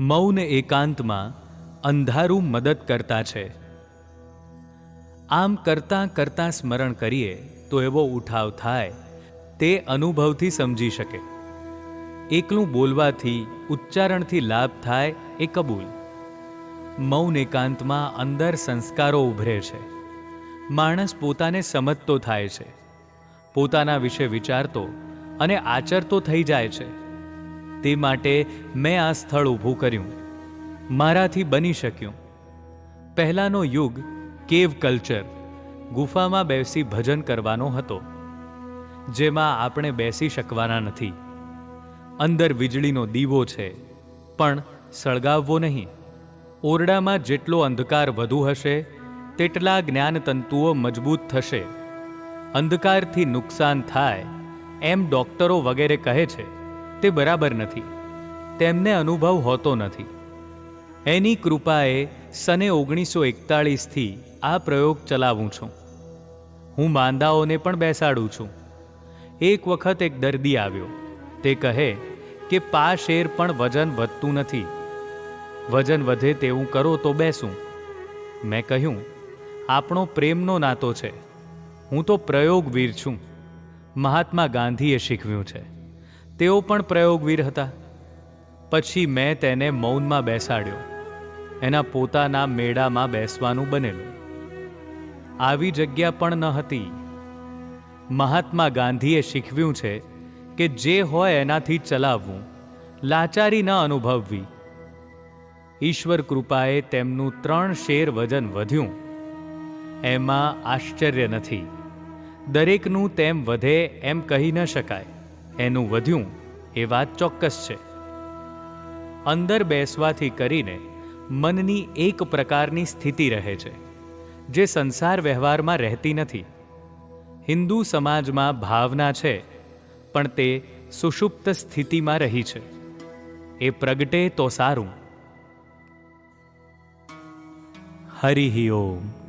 મૌન એકાંતમાં અંધારું મદદ કરતા છે. આમ કરતાં કરતાં સ્મરણ કરીએ તો એવો ઉઠાવ થાય, તે અનુભવથી સમજી શકે. એકલું બોલવાથી, ઉચ્ચારણથી લાભ થાય એ કબૂલ. મૌન એકાંતમાં અંદર સંસ્કારો ઉભરે છે. માણસ પોતાને સમજતો થાય છે. પોતાના વિશે વિચારતો અને આચરતો થઈ જાય છે. તે માટે મેં આ સ્થળ ઊભું કર્યું. મારાથી બની શક્યું. પહેલાંનો યુગ કેવ કલ્ચર, ગુફામાં બેસી ભજન કરવાનો હતો, જેમાં આપણે બેસી શકવાના નથી. અંદર વીજળીનો દીવો છે, પણ સળગાવવો નહીં. ઓરડામાં જેટલો અંધકાર વધુ હશે, તેટલા જ્ઞાનતંતુઓ મજબૂત થશે. અંધકારથી નુકસાન થાય, એમ ડોક્ટરો વગેરે કહે છે. તે બરાબર નથી. તેમને અનુભવ હોતો નથી. એની કૃપાએ સને ઓગણીસો એકતાળીસથી આ પ્રયોગ ચલાવું છું. હું માંદાઓને પણ બેસાડું છું. એક વખત એક દર્દી આવ્યો. તે કહે કે, પા શેર પણ વજન વધતું નથી. વજન વધે તેવું કરો તો બેસું. મેં કહ્યું, આપણો પ્રેમનો નાતો છે. હું તો પ્રયોગવીર છું. મહાત્મા ગાંધીએ શીખવ્યું છે. તેઓ પણ પ્રયોગવીર હતા. પછી મેં તેને મૌનમાં બેસાડ્યો. એના પોતાના મેળામાં બેસવાનું બનેલું. આવી જગ્યા પણ ન હતી. મહાત્મા ગાંધીએ શીખવ્યું છે કે જે હોય એનાથી ચલાવવું, લાચારી ન અનુભવવી. ઈશ્વર કૃપાએ તેમનું ત્રણ શેર વજન વધ્યું. એમાં આશ્ચર્ય નથી. દરેકનું તેમ વધે એમ કહી ન શકાય. એનું વધ્યું એ વાત ચોક્કસ છે. અંદર બેસવાથી કરીને મનની એક પ્રકારની સ્થિતિ રહે છે, જે સંસાર વ્યવહારમાં રહેતી નથી. હિન્દુ સમાજમાં ભાવના છે, પણ તે સુષુપ્ત સ્થિતિમાં રહી છે. એ પ્રગટે તો સારું. હરિ ઓમ.